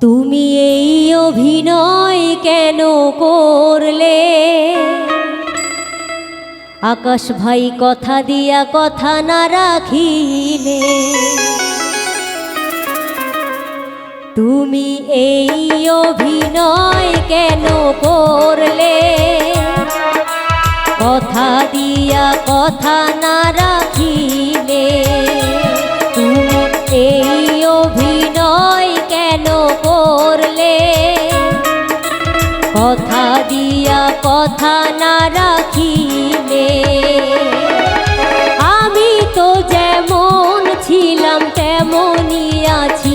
তুমি এই অভিনয় কেন করলে? আকাশ ভাই কথা দিয়া কথা না রাখিলে। তুমি এই অভিনয় কেন করলে? কথা দিয়া কথা না রাখিলে। তুমি এই অভিনয় কথা দিয়া কথা না রাখিলে। আমি তো যেমন ছিলাম তেমনই আছি।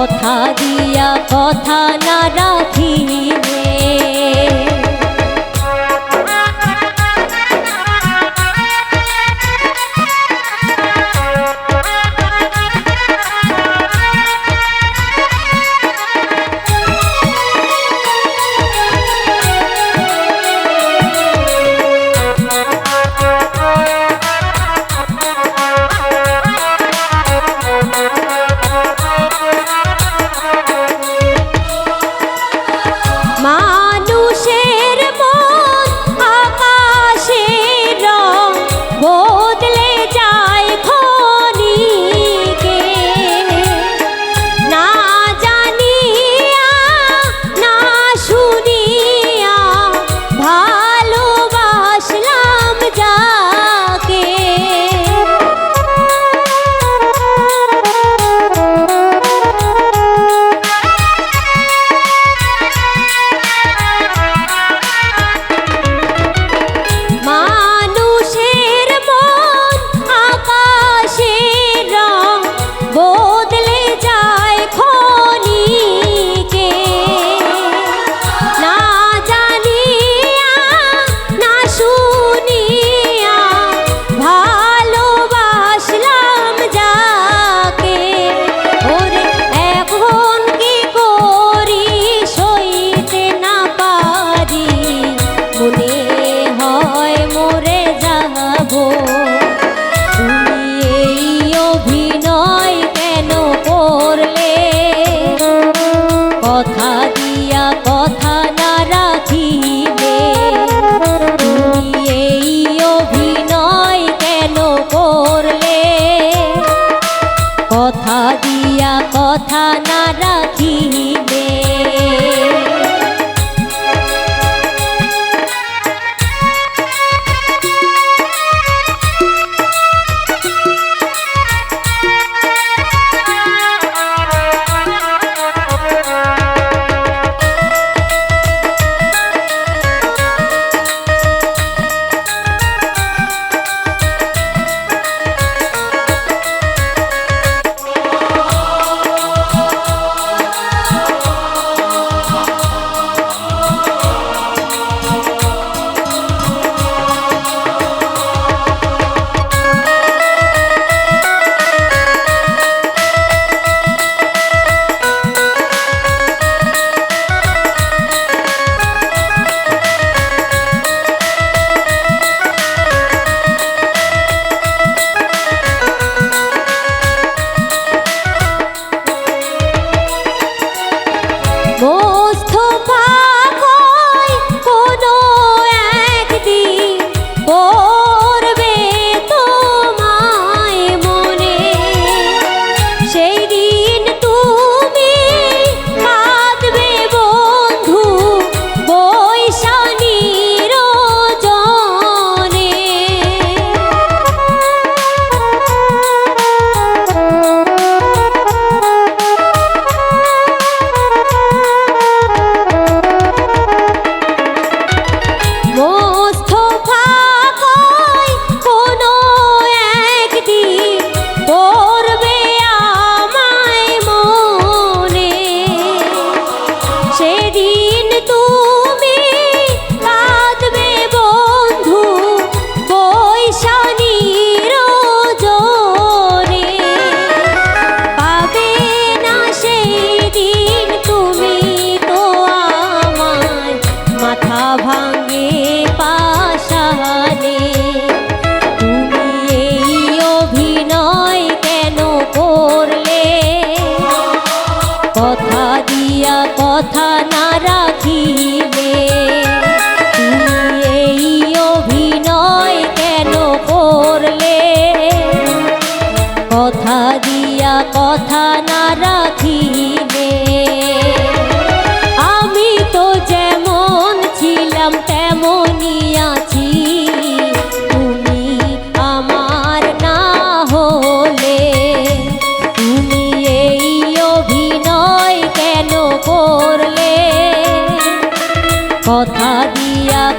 কথা দিয়া কথা না রাখিলে কথা কথা না রাখি।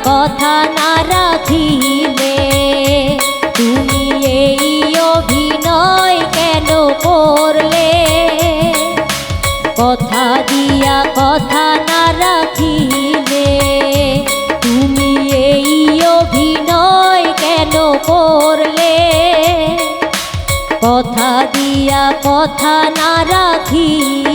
কথা না রাখিলে তুমি এই অভিনয় কেন করলে? কথা দিয়া কথা না রাখিলে তুমি এই অভিনয় কেন করলে? কথা দিয়া কথা না রাখিলে